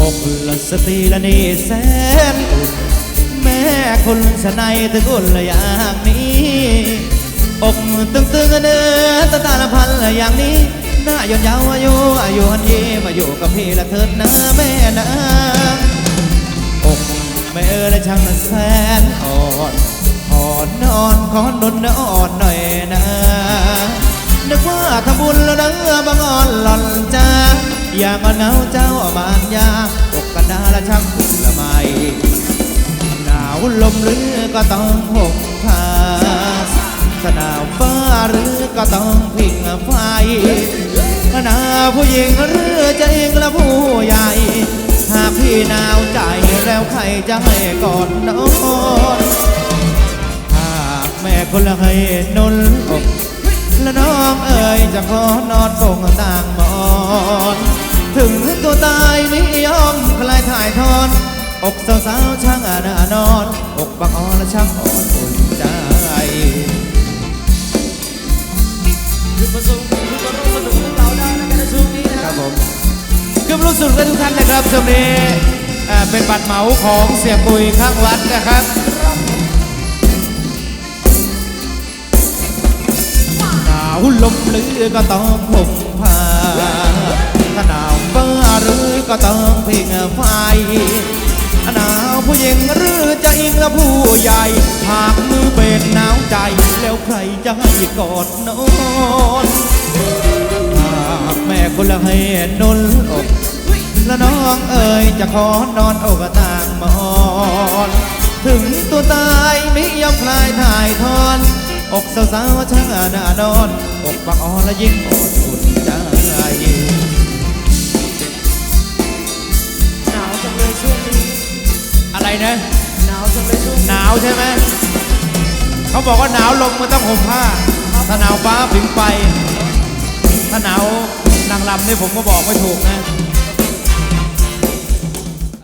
อกละสตีละนี่แสนอุ่แม่คนชะในตะกุลละอย่างนี้อกตึงตึงเนื้อตาตาละพันละอย่างนี้หน้าย้อนยาวอายุอายุอันยีมาอยู่กับพี่ละเถิดนะแม่นะอกแม่เอ๋ยช่างแสนอ่อนอ่อนนอนขอนนนอ่อนหน่อย ทำบุญแล้วเด้อบังอ่อนหล่อนจ้าอย่ามาเหงาเจ้าบานยาตกกันดาละช่างคุณละไมหนาวลมหรือก็ต้องห่มผ้าสนาวฟ้าหรือก็ต้องพิงไฟหนาวผู้หญิงหรือจะเองละผู้ใหญ่ หากพี่หนาวใจแล้วใครจะให้ก่อนนอนหากแม่คนละให้นน และน้องเอ๋ยจะขอนอนคงต่างหมอนถึงตัวตายไม่ยอมคลายถ่ายทอน อกสาวๆช่างอาณานอน อกบักอ่อนและช่างอ่อนอุ่นใจคือประสบคือประสบสนุกกับเราได้แล้วกันในช่วงนี้นะคครัรับบผมขึ้นรู้สึกกันทุกท่านนะครับช่วงนี้อ่าเป็นบัตรเหมาของเสียปุยข้างวัดนะครับาวลมหรือก็ต้องห่มผ้าถ้าหนาวฟ้าหรือก็ต้องเพิงไฟหนาวผู้หญิงหรือจะอิงและผู้ใหญ่ หากมือเป็นหนาวใจ แล้วใครจะให้กอดนอนหากแม่คนละให้นนอกและน้องเอ๋ยจะขอนอนอกต่างมอน ถึงตัวตายไม่ยอมคลายถ่ายทอน อกสาวๆช่างหน้านอนอกบักอ่อนและยิ่งอดอุ่นใจหนาวจังเลยช่วงนี้อะไรนะหนาวจังเลยช่วงนี้หนาวใช่ไหมเขาบอกว่าหนาวลมมันต้องห่มผ้า ถ้าหนาวฟ้าผิงไฟถ้าหนาว นางลำนี่ผมก็บอกไม่ถูกนะ